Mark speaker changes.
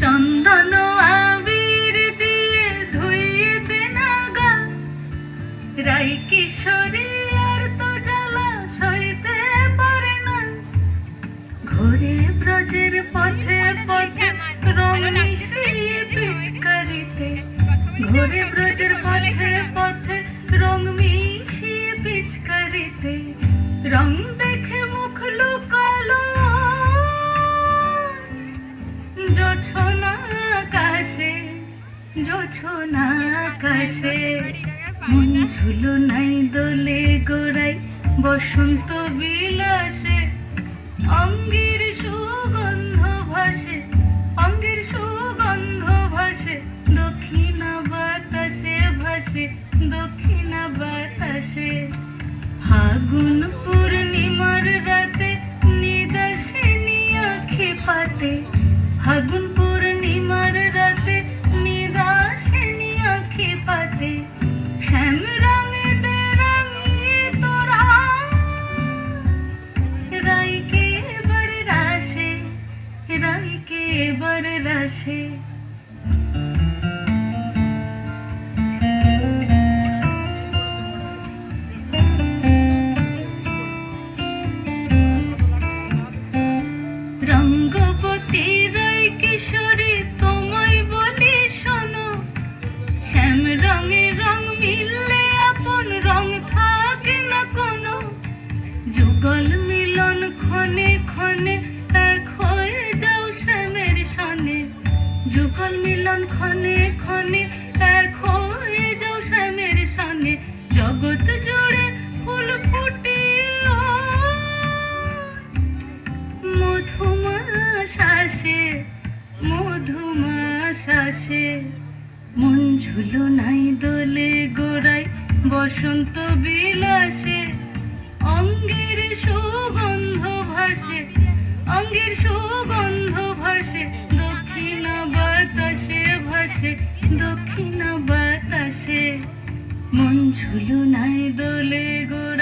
Speaker 1: চন্দন আবির দিয়ে ধুইয়ে নাগা। রাই কিশোরী আর জ্বালা সইতে পারে না। ঘুরে ব্রজের পথে পথে রং মিশিয়ে পিচকারিতে। ঘুরে ব্রজের পথে লুকালো জোছনা আকাশে জোছনা ঝুলো নাই দোলে গোড়াই বসন্ত বিলাসে, অঙ্গের সুগন্ধ ভাসে, অঙ্গের সুগন্ধ ভাসে, দক্ষিণা বাতাসে ভাসে, দক্ষিণা বাতাসে, ফাগুন ফাগুন পূর্ণিমার রাতে নিদাসিনী আখে পাতে শ্যাম রঙে দে রঙিয়ে তোরা রাইকে এবার রাসে রাইকে এবার রাশে। কিশোরী, তোমায় বলি শোনো, শ্যাম রঙে রং মিললে আপন রং থাকে না কোনো। যুগল মিলন ক্ষণে ক্ষণে এক হয়ে যাও শ্যামের সনে। যুগল মিলন ক্ষণে ক্ষণে এক হয়ে যাও শ্যামের সনে। জগৎ জুড়ে ফুল ফুটিও মধুমা শ্বাসে মধুমা শ্বাসে মন ঝুলো নাই দোলে গোড়াই বসন্ত বিলাসে। অঙ্গের সুগন্ধ ভাসে, অঙ্গের সুগন্ধ ভাসে, দক্ষিণ বাতাসে ভাসে, দক্ষিণ বাতাসে। মন ঝুলো নাই দোলে গোড়ায়